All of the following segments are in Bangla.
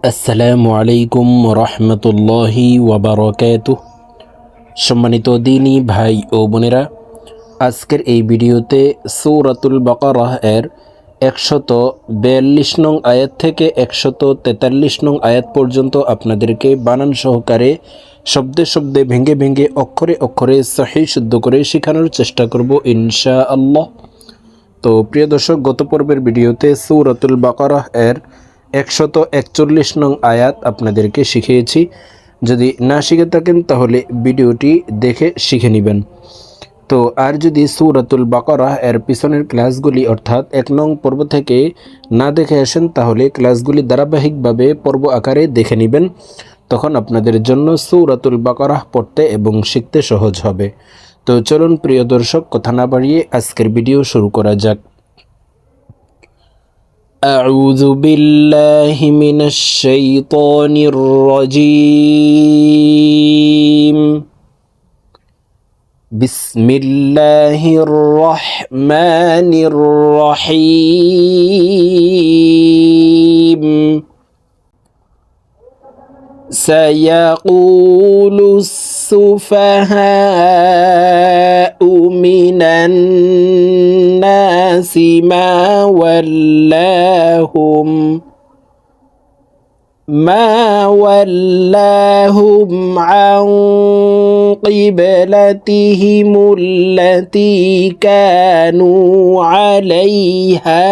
আসসালামু আলাইকুম রহমতুল্লাহি ওয়াবারকাত সম্মানিত দিনী ভাই ও বোনেরা, আজকের এই ভিডিওতে সৌরাতুল বাকারাহ এর একশত বিয়াল্লিশ নং আয়াত থেকে একশত তেতাল্লিশ নং আয়াত পর্যন্ত আপনাদেরকে বানান সহকারে শব্দে শব্দে ভেঙে ভেঙে অক্ষরে অক্ষরে সহি শুদ্ধ করে শেখানোর চেষ্টা করব ইনশা আল্লাহ তো প্রিয় দর্শক, গত পর্বের ভিডিওতে সৌরাতুল বাকারাহ এর একশত একচল্লিশ নং আয়াত আপনাদেরকে শিখিয়েছি। যদি না শিখে থাকেন, তাহলে ভিডিওটি দেখে শিখে নেবেন। তো আর যদি সৌরাতুল বাকরা এর পিছনের ক্লাসগুলি অর্থাৎ এক নং পর্ব থেকে না দেখে আসেন, তাহলে ক্লাসগুলি ধারাবাহিকভাবে পর্ব আকারে দেখে নেবেন। তখন আপনাদের জন্য সুরাতুল বাকরাহ পড়তে এবং শিখতে সহজ হবে। তো চলুন প্রিয় দর্শক, কথা না বাড়িয়ে আজকের ভিডিও শুরু করা যাক। أعوذ بالله من الشيطان الرجيم. بسم الله الرحمن الرحيم. سيقول السفهاء من الناس ما ولاهم ما ولاهم عن قبلتهم التي كانوا عليها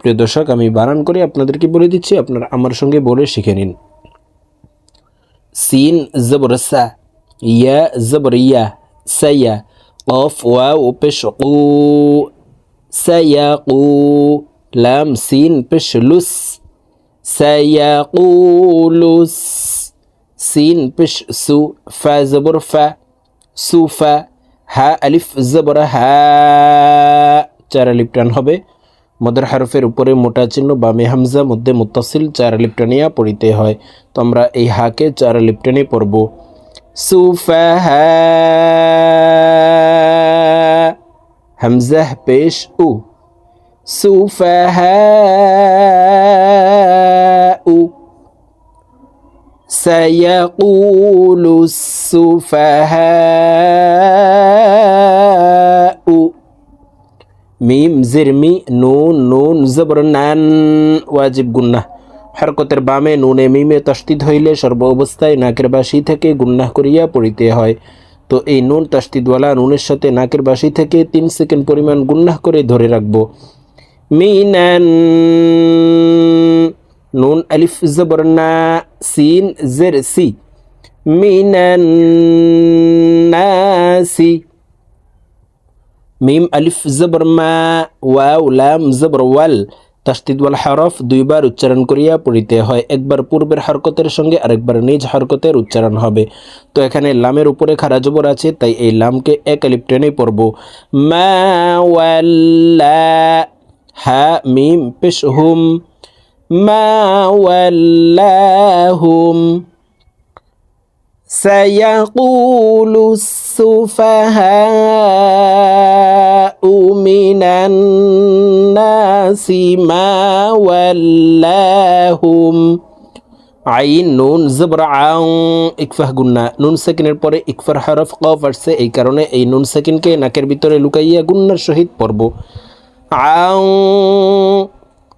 প্রিয় দর্শক আমি বানান করে আপনাদেরকে বলে দিচ্ছি আপনারা আমার সঙ্গে বলে শিখে নিন সিন জবর সা ইয়া জবর ইয়া সাইয়া পেশ কু সাইয়া কু লাম সিন পেশ লুস সাইয়া লুস সিন পেশ সু ফা জবর ফা সুফা হা আলিফ জবর হা চার আলিফ টান হবে। মদের হারফের উপরে মোটা চিহ্ন, বামে হামজা, মধ্যে মুতাসিল চার লিপটানিয়া পড়িতে হয়। তো আমরা এই হাকে চার লিপটানি পড়ব। সুফাহা হামজাহ পেশ উ সুফাহা উ سيقول السفهاء মিম জিরমি নুন নুন জবর নান ওয়াজিব গুন্নাহ হরকতের বামে নুনে মিমে তস্তিদ হইলে সর্ব অবস্থায় নাকের বাসি থেকে গুন্নাহ করিয়া পড়িতে হয় তো এই নুন তস্তিদওয়ালা নুনের সাথে নাকের বাসি থেকে তিন সেকেন্ড পরিমাণ গুন্নাহ করে ধরে রাখব। মিনান নুন আলিফ জবর না, সিন জের সি। মিম আলিফ জবর মা, ওয়াও, লাম জবর ওয়াল। তাস্তিদ ওয়াল হরফ দুইবার উচ্চারণ করিয়া পড়িতে হয় একবার পূর্বের হরকতের সঙ্গে আরেকবার নিজ হরকতের উচ্চারণ হবে তো এখানে লামের উপরে খারা জবর আছে তাই এই লামকে এক আলিফ টেনে পড়ব মা ওয়াল্লা হা মিম পেশ হুম মা ওয়াল্লাহুম سيقول السفهاء من الناس ما ولاهم আইন নুন জবর আং ইকফাহ গুন্না নুন সেকেন্ডের পরে ইকফার হরফ কফ আসছে এই কারণে এই নুন সেকেন্ডকে নাকের ভিতরে লুকাইয়া গুন্নার সহিত পড়ব আং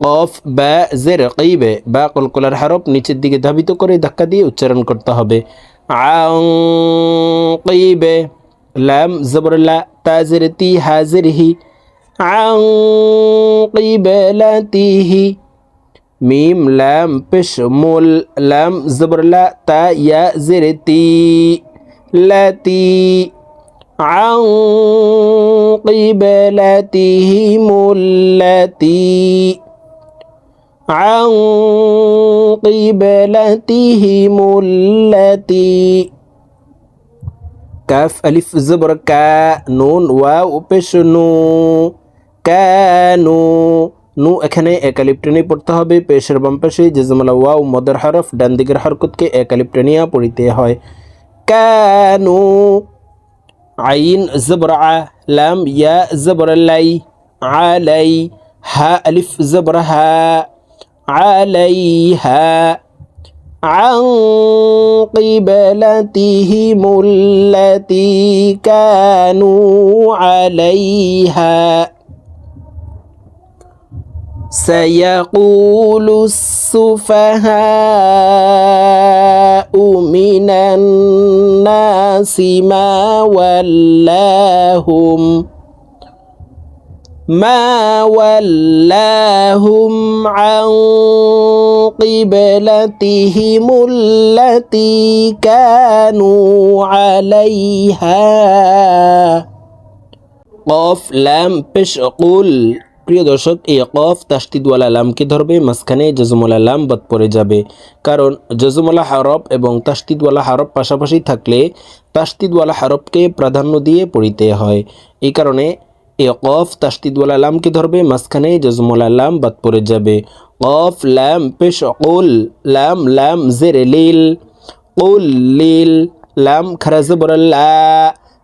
কফ বা জের কইবে বা কলকলার হরফ নিচের দিকে ধাবিত করে ধাক্কা দিয়ে উচ্চারণ করতে হবে عقيب لام زبر لا تازرتي هازره. عن قبلته ميم لام بش مول لام زبر لا تا يا زرتي لاتي عن قبلتهم التي عن قبلتهم التي كاف ألف زبر كا نون واو পেশ নু কানু নু এখানে একালিপ টেনে পড়তে হবে পেশের বাম পাশে জেজমালা ওয়াও মদের হরফ ডান দিকের হরকতকে একালিপ টেনিয়া পড়িতে হয় কানু আইন জবর আ লাম ইয়া জবর লাই আলাই হা আলিফ জবর হা عليها عن قبلتهم التي كانوا عليها. سيقول السفهاء من الناس ما ولاهم ما ولاهم عن قبلتهم التي كانوا عليها কফ লাম পেশ কুল প্রিয় দর্শক এই কফ তাস্তিদওয়ালা লামকে ধরবে মাঝখানে জজমওয়ালা লাম বাদ পড়ে যাবে কারণ জজমওয়ালা হারফ এবং তাস্তিদওয়ালা হারফ পাশাপাশি থাকলে তাস্তিদওয়ালা হারফকে প্রাধান্য দিয়ে পড়িতে হয় এই কারণে এ কফ তাস্তিদওয়ালা লামকে ধরবে? মাঝখানে জজমওয়ালা লাম বাদ পড়ে যাবে। কফ ল্যাম পেশ, কুল ল্যাম লাম, জের, লিল। কুল, লিল, লাম খারাজ বরাল্লা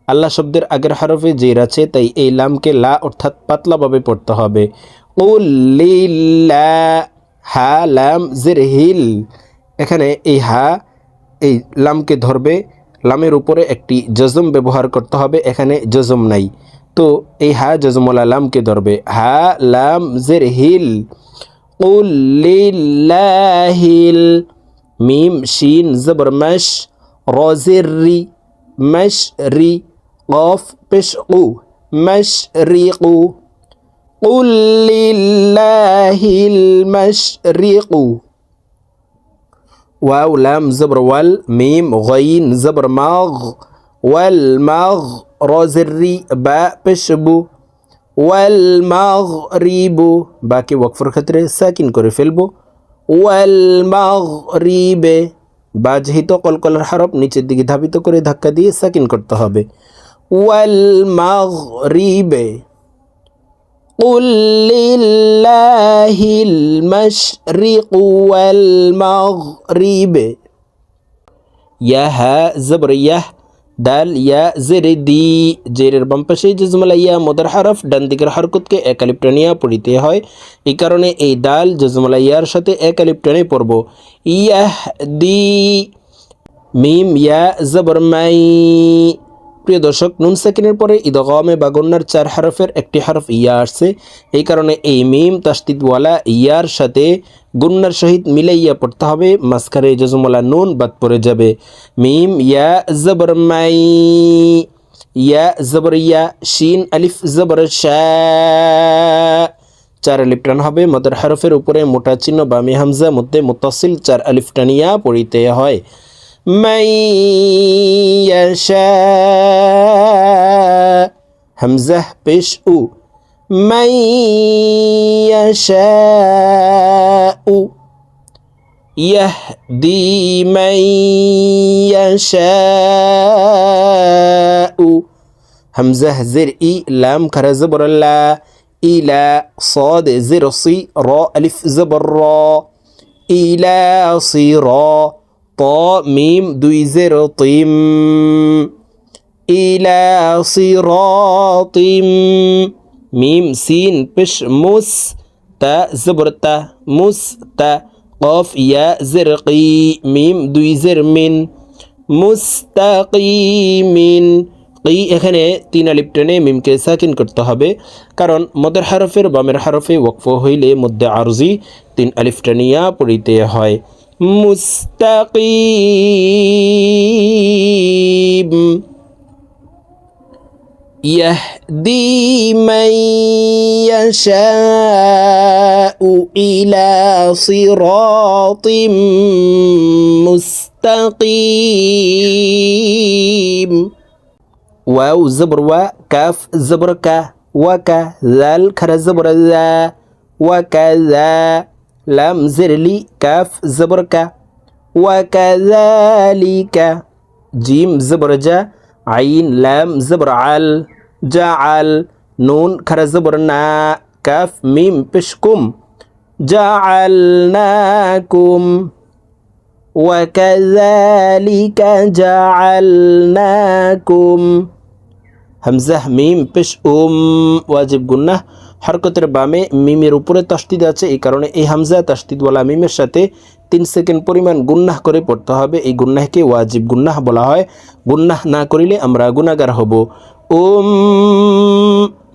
আল্লাহ শব্দের আগের হরফে জের আছে, তাই এই লামকে লা অর্থাৎ পাতলাভাবে পড়তে হবে। উল্লিল্লা হা, লাম, জের, হিল। এখানে এই হা, এই লামকে ধরবে। লামের উপরে একটি জজম ব্যবহার করতে হবে, এখানে জজম নাই। তো এই হা জজমওয়ালা লামকে ধরবে হা লাম জের হিল উল্লিল্লাহিল মিম শিন জবর মশ রজের রি মশ রি قاف بشقو مشرق قل لله المشرق واو لام زبر وال ميم غين زبر ماغ ওয়াল মাঘ রজরি বা পেশবু। ওয়াল মাঘ রিবু বাকি ওয়াকফর ক্ষেত্রে সাকিন করে ফেলব। ওয়াল মাঘ রিবে বা যেহেতু কলকলার হারপ নিচের দিকে ধাবিত করে ধাক্কা দিয়ে সাকিন করতে হবে। ওয়াল মাঘ রিবে قل لله المشرق والمغرب يا ها زبر يه দাল ইয়া জের দি জেরের বাম পাশে জজমালা ইয়া মদার হারফ ডান দিকের হরকতকে একালিপ্টানিয়া পড়িতে হয় এই কারণে এই দাল জজমালা ইয়ার সাথে একালিপ টানে পড়ব ইয়াহ দি মিম ইয়া জবর মাই প্রিয় দর্শক, নুন সেকেন্ডের পরে ঈদগমে বা গন্যার চার হরফের একটি হরফ ইয়া আসছে। এই কারণে এই মিম তাস্তিদওয়ালা ইয়ার সাথে গুন্নার সহিত মিলাইয়া পড়তে হবে। মাঝখানে জজমওয়ালা নুন, বাদ পড়ে যাবে। মিম, ইয়া, জবর, মাই। ইয়া, জবর, ইয়া, শিন, আলিফ, জবর চার আলিফ টান হবে। মদের হরফের উপরে মোটা চিহ্ন বামি হামজা মধ্যে মুতাসিল চার আলিফ টানিয়া পড়িতে হয়। من يشاء. همزة بش أو. من يشاء. يهدي من يشاء. همزة زرئي لام كرا زبر لا. إلى صاد زرصي را ألف زبر را. إلى صراط ত মিম, দুই জেরো, তিম। ইলা সিরাতিম। মিম, সিন, পেশ, মুস, তা জবরতা মুস, তা, কফ, ইয়া জেরকি মিম, দুই জের, মিন। এখানে তিন আলিপ টেনে মিমকে সাকিন করতে হবে। কারণ মদের হারফের বামের হারফে ওয়াকফ হইলে মধ্যে আরজি তিন আলিফ টেনিয়া পড়িতে হয়। مستقيم. يهدي من يشاء إلى صراط مستقيم. واو زبر و كاف زبر كا وكا ذال كر زبر ذا وكذا لام زرلي كاف زبركا وكذلك جيم زبرجا عين لام زبر عل جعل نون كر زبرنا كاف ميم بشكم جعلناكم وكذلك جعلناكم. همزة ميم بش أم واجب قلنا হরকতের বামে মিমের উপরে তাস্তিদ আছে, এই কারণে এই হামজা তাস্তিদওয়ালা মিমের সাথে তিন সেকেন্ড পরিমাণ গুন্নাহ করে পড়তে হবে। এই গুন্নাহকে ওয়াজিব গুন্নাহ বলা হয়। গুন্নাহ না করিলে আমরা গুনাগার হব। ওম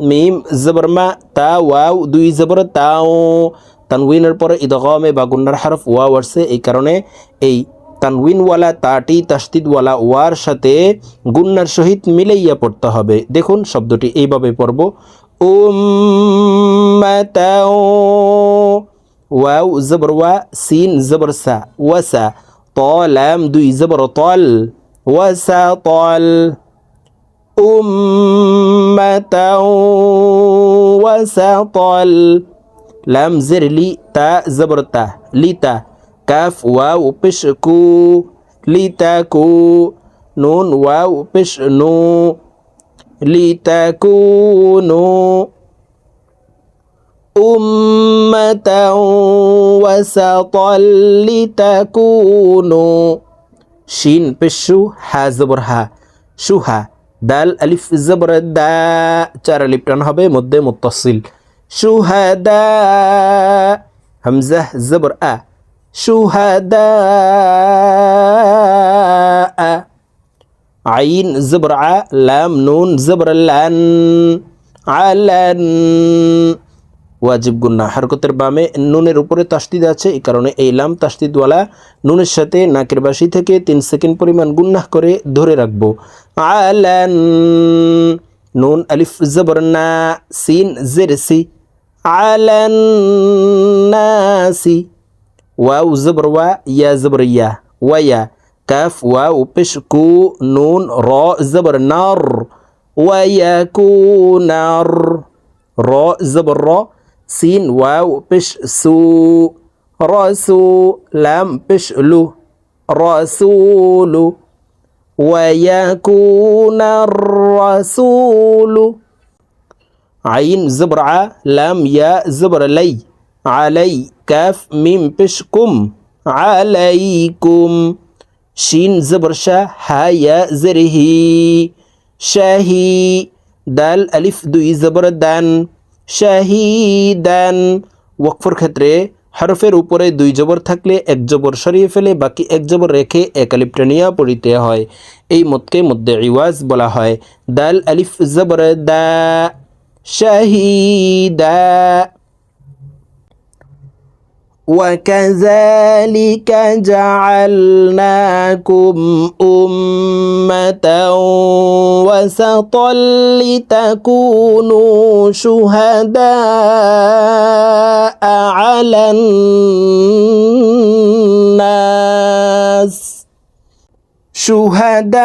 মিম জবরমা তা, ওয়াও, দুই জবর তাও। তানউইনের পরে ইদগমে বা গুন্নার হরফ ওয়াও আসছে, এই কারণে এই তানউইনওয়ালা তাটি তাস্তিদওয়ালা ওয়ার সাথে গুন্নার সহিত মিলাইয়া পড়তে হবে। দেখুন, শব্দটি এইভাবে পড়ব। أمة واو زبر و سين زبر سا وسا طال لام دوي زبر طال وسا طال. أمة طال. لام زر لي تا زبر تا. ليتا كاف واو بشكو لي تاكو نون واو بش نو. لتكونوا أمة وسطا لتكونوا. شين بشو ها زبر ها شو ها دال ألف زبر دا. چار ألف تنهبه مدة متصل. شهداء همزة زبر أ. شهداء আইন জবর আ লাম নুন জবর লান আলান ওয়াজিব গুন্না হরকতের বামে নুনের উপরে তাস্তিদ আছে, এই কারণে এই লাম তাস্তিদওয়ালা নুনের সাথে নাকের বাসি থেকে তিন সেকেন্ড পরিমাণ গুন্নাহ করে ধরে রাখব। আলান নুন আলিফ জবর না সিন জের সি আলান নাসি ওয়াও জবর ওয়া ইয়া জবর ইয়া ওয়া كاف واو بشكو نون راء زبر نار ويكون نار. راء زبر راء سين واو بش سو. رسو لام بش لو. رسول ويكون الرسول. عين زبر ع لام يا زبر لي. علي كاف ميم بشكم. عليكم. শিন জবর শাহ হায়া জেরহি শাহি দাল আলিফ দুই জবর দান শাহিদান ওয়াকফর ক্ষেত্রে হরফের উপরে দুই জবর থাকলে এক জবর সরিয়ে ফেলে বাকি এক জবর রেখে এক আলিফটা পড়িতে হয় এই মতকে মধ্যে ইওয়াজ বলা হয় দাল আলিফ জবর দা শাহিদা وكذلك جعلناكم أمة وسطا لتكونوا شهداء على الناس. شهداء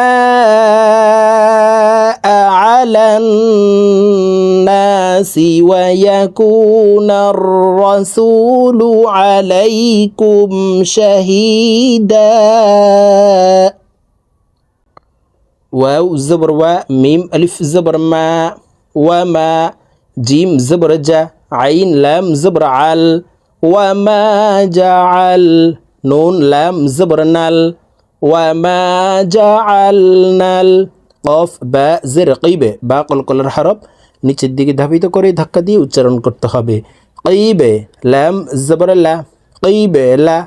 على الناس. الناس ويكون الرسول عليكم شهيدا. واو زبر و ميم ألف زبر ما وما جيم زبر جا عين لام زبر عال وما جعل نون لام زبر نال وما جعلنا القف باء زر قيبة باء قلقل الحرب. নিচের দিকে ধাবিত করে ধাক্কা দিয়ে উচ্চারণ করতে হবে কইবে লাম জবর লা কইবে লা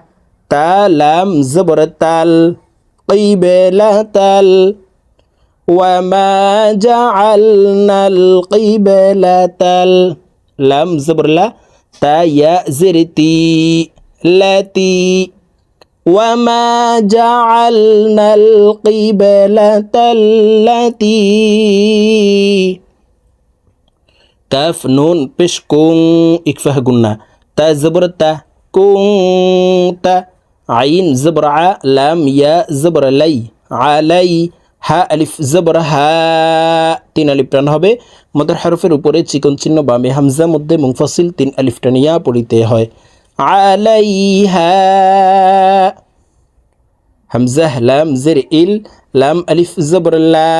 তা লাম জবর তাল কইবে লা তাল وما جعلنا القبلة لم زبر لا تا يا زرتي التي وما جعلنا القبلة التي কাফ নুন পেশ কুং ইকফাহ গুন্না তা জবর তা কুং তা আইন জবর আ লাম ইয়া জবর লাই আলাই হা আলিফ জবর হা তিন আলিফ টান হবে মদর হরফের উপরে চিকন চিহ্ন বামে হামজা মধ্যে মুংফসিল তিন আলিফ টানিয়া পড়িতে হয় আলাইহা হামজা লাম জের ইল লাম আলিফ জবর লা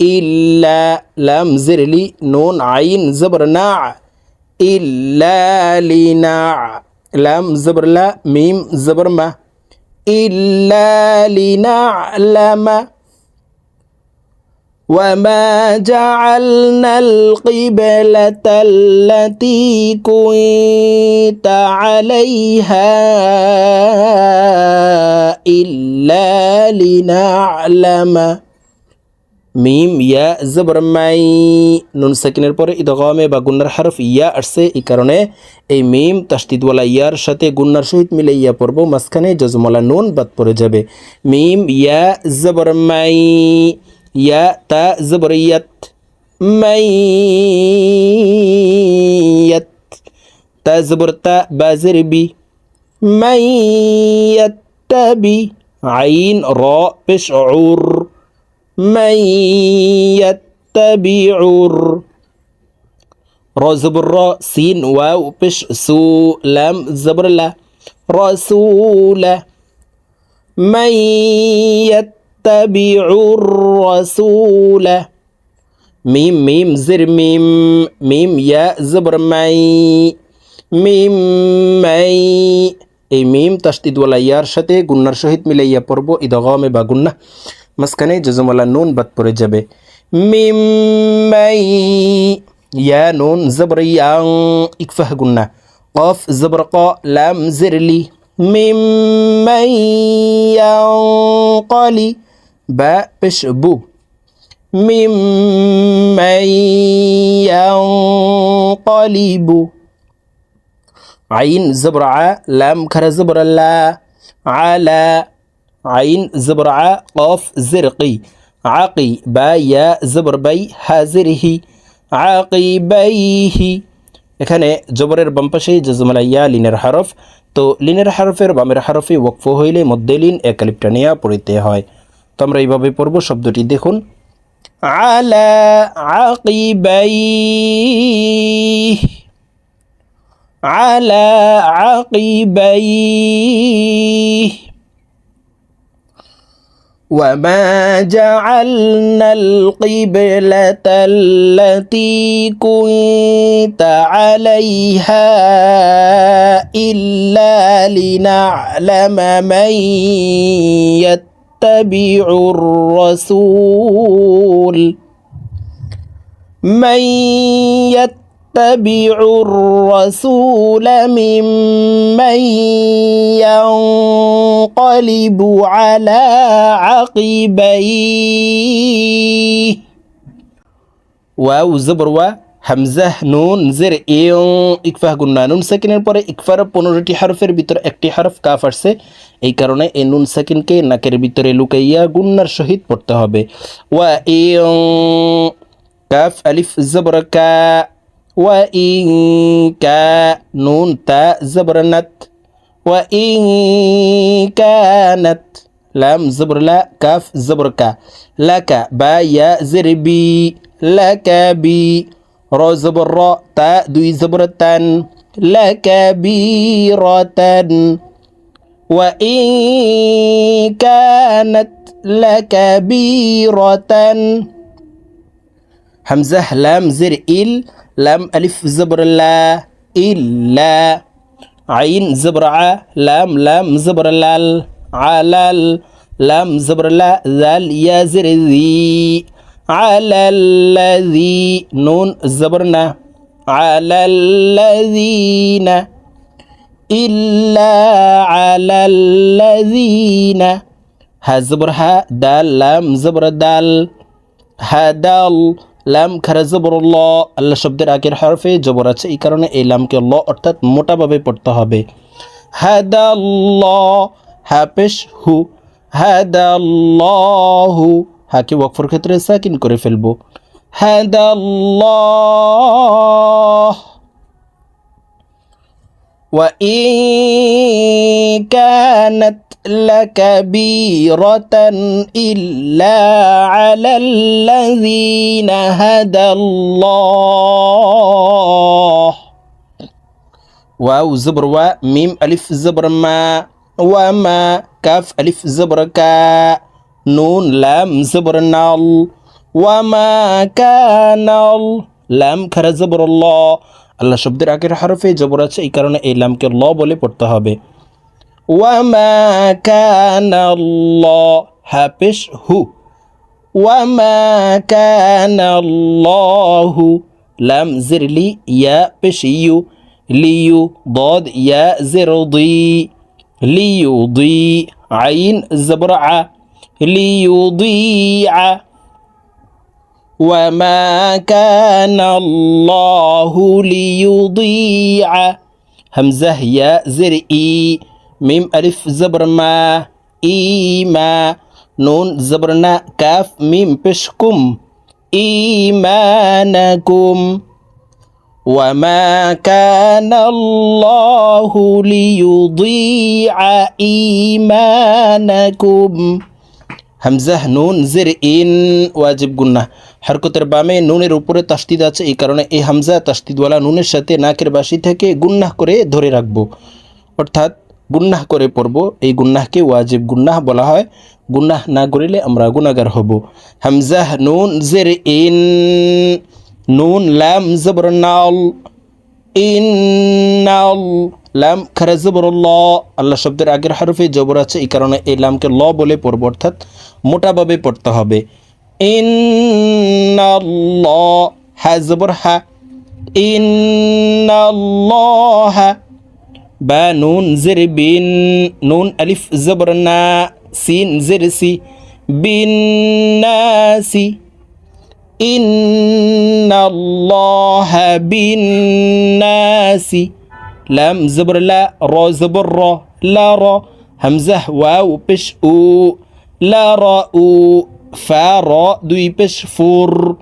إلا لام زر لي نون عين زبر ناع. إلا لناع لام زبر لا ميم زبر ما. إلا لنعلم وما جعلنا القبلة التي كنت عليها إلا لنعلم. মিম ইয়া জবর মাই নুন সেকেন্ডের পরে ইদগমে বা গুন্নার হরফ ইয়া আসছে এই কারণে এই মিম তাস্তিদওয়ালা ইয়ার সাথে গুন্নার সহিত মিলে ইয়া পড়ব মাঝখানে জজমলা নুন বাদ পড়ে যাবে মিম ইয়া জবর মাই ইয়া তা জবর ইয়াত মাইয়াত তা জবর তা বাজের বি মাইয়াত্তাবি আইন র পেশ উর من يتبع الر- را زبر را سين واو بش سو لام زبر لا رسول من يتبع الرسول ميم ميم زر ميم ميم يا زبر مي মিম মাই এই মিম তাস্তিদওয়ালা ইয়ার সাথে গুন্নার সহিত মিলাইয়া পড়ব ইদগমে বা গুন্না মাঝখানে জজমওয়ালা নুন বাদ পড়ে যাবে মিম মাই ইয়া নুন জবর ইয়াং ইকফাহ গুন্না কফ জবর ক লাম জিরলি মিম মাই ইয়াং কলি বা পেশ বু ممن ينقلب عين زبر ع لام كر زبر لا على عين زبر ع قاف زرقي عقي با يا زبر بي হাজিরহি আকিবাইহি এখানে জবরের বাম পাশে জজমালা ইয়া লিনের হরফ তো লিনের হরফের বামের হরফে ওয়াকফ হইলে মধ্যে লিন একালিপ্টানিয়া পড়িতে হয় তো আমরা এইভাবে পড়ব শব্দটি দেখুন على عقبيه على عقبيه وما جعلنا القبلة التي كنت عليها إلا لنعلم من يتبع الرسول من يتبع الرسول ممن ينقلب على عقبيه ওয়াও জবর ওয়া হামজাহ নুন জের ইয়ং ইকফাহ গুন্না নুন সাকিনের পরে ইকফার পনেরোটি হরফের ভিতরে একটি হরফ কাফ আসছে এই কারণে এই নুন সাকিনকে নাকের ভিতরে লুকাইয়া গুন্নার সহিত পড়তে হবে ওয়া ইয়ং কাফ আলিফ জবর কা وإن كانون تاء تا زبرنت وإن كانت لام زبر لا كاف زبر كا لك با يا زربي لك بي رو زبر رو تاء دوي زبر تن لكبيرة وإن كانت لكبيرة همزة لام زر إل لام ألف زبر لا إلا عين زبر ع لام لام زبر لال علال لام زبر لا ذال يا زر ذي على الذي نون زبرنا على الذين إلا على الذين ها زبرها دال لام زبر دال هدال লাম খারাজবর ল আল্লাহ শব্দের আগের হরফে জবর আছে, এই কারণে এই লামকে ল অর্থাৎ মোটাভাবে পড়তে হবে। হাদাল্লাহ হাপেশ হু, হাদাল্লাহু, হাকে ওয়াকফর ক্ষেত্রে সাকিন করে ফেলব। হাদাল্লাহ। وإن كانت لكبيرة إلا على الذين هدى الله واو زبر و ميم ألف زبر ما وما كاف ألف زبر كا نون لام زبر نال وما كان لام كر زبر الله. আল্লাহ শব্দের আগের হরফে জবর আছে, এই কারণে এই লামকে ল বলে পড়তে হবে। ওয়ামা কান ল হাপেশ হু। ওয়ামা কান লহু লাম জিরলি ইয়া পেশ ইউ। লিউ বদ ইয়া জেরো জিরদি লিউ দুই আইন জবর আ। লিউ দুই আ। وما كان الله ليضيع همزة يا زرئي ميم ألف زبر ما إيما نون زبرنا كاف ميم بشكم إيمانكم وما كان الله ليضيع إيمانكم হামজাহ নুন জের ইন ওয়াজিব গুন্না হরকতের বামে নুনের উপরে তাস্তিদ আছে এই কারণে এই হামজা তাস্তিদওয়ালা নুনের সাথে নাকের বাসি থেকে গুন্নাহ করে ধরে রাখব অর্থাৎ গুন্নাহ করে পড়ব এই গুন্নাহকে ওয়াজিব গুন্নাহ বলা হয় গুন্নাহ না করিলে আমরা গুনাগার হব হামজাহ নুন জের ইন নুন লাম জবর নাল ইন্নাল লাম খারা জবর ল আল্লাহ শব্দের আগের হারফে জবর আছে এই কারণে এই লামকে ল বলে পড়ব অর্থাৎ মোটাভাবে পড়তে হবে। ইন্নাল্লাহ হ্যা জবর হ্যা ইন্নাল্লাহ বা নুন জের নুন আলিফ জবর না, সিন জের সি বিন নাসি ইন্নাল্লাহ বিন নাসি লাম জবর লা, র জবর র, লা, র। হামজাহ ওয়াও, পেশ, উ। লা র উ, ফা, র, দুই পেশ, ফুর।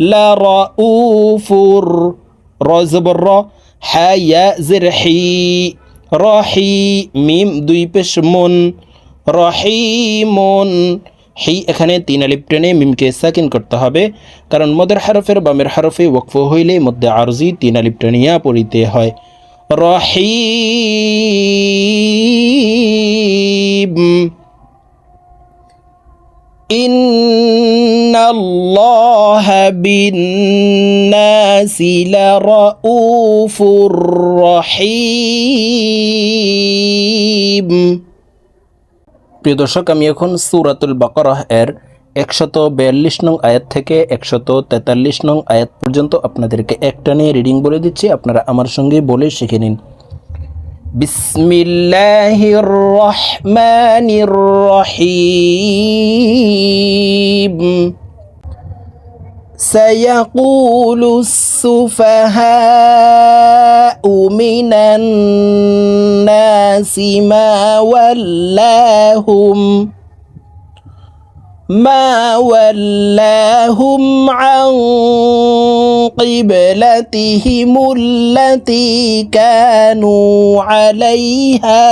লা র উ, ফুর। র, জবর, র। হা, ইয়া, জির, হি। রহি মিম, দুই পেশ, মন। রহিমন হেই এখানে তিন আলিপ টেনে মিমকে সাকিন করতে হবে। কারণ মদের হারফের বামের হারফে ওকফ হইলে মধ্যে আরজি তিন আলিপ পড়িতে হয়। রহিম إن الله بالناس لرؤوف رحيم প্রিয় দর্শক আমি এখন সুরাতুল বাকরাহ এর একশত বিয়াল্লিশ নং আয়াত থেকে একশত তেতাল্লিশ নং আয়াত পর্যন্ত আপনাদেরকে একটা নিয়ে রিডিং বলে দিচ্ছি আপনারা আমার সঙ্গে বলে শিখে নিন بسم الله الرحمن الرحيم. سيقول السفهاء من الناس ما ولاهم. ما ولاهم عن قبلتهم التي كانوا عليها.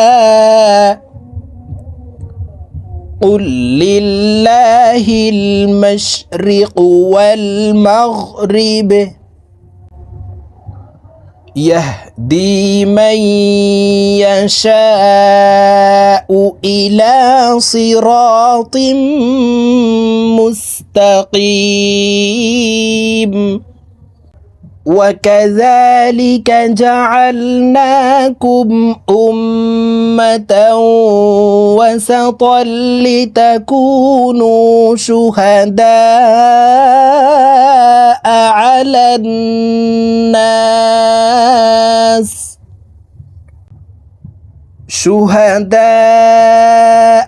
قل لله المشرق والمغرب. يهدي من يشاء إلى صراط مستقيم. وكذلك جعلناكم أمة وسطا لتكونوا شهداء على الناس. شهداء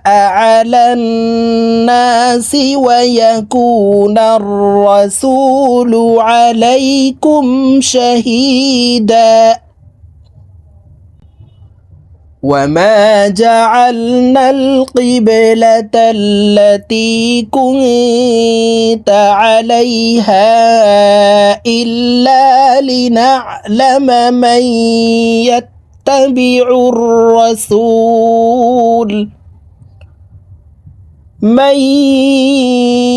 على الناس ويكون الرسول عليكم شهيدا. وما جعلنا القبلة التي كنت عليها إلا لنعلم من يتقى يتبع الرسول. من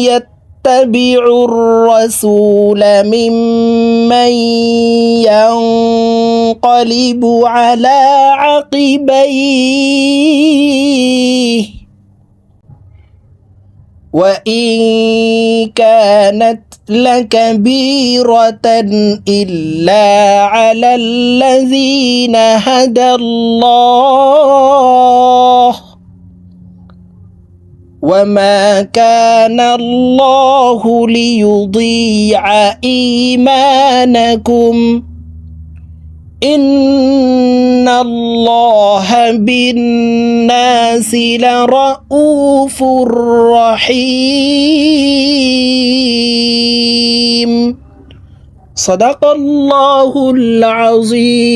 يتبع الرسول ممن ينقلب على عقبيه. وإن كانت لكبيرة إلا على الذين هدى الله وما كان الله ليضيع إيمانكم الله بالناس لرؤوف رحيم. صدق الله العظيم.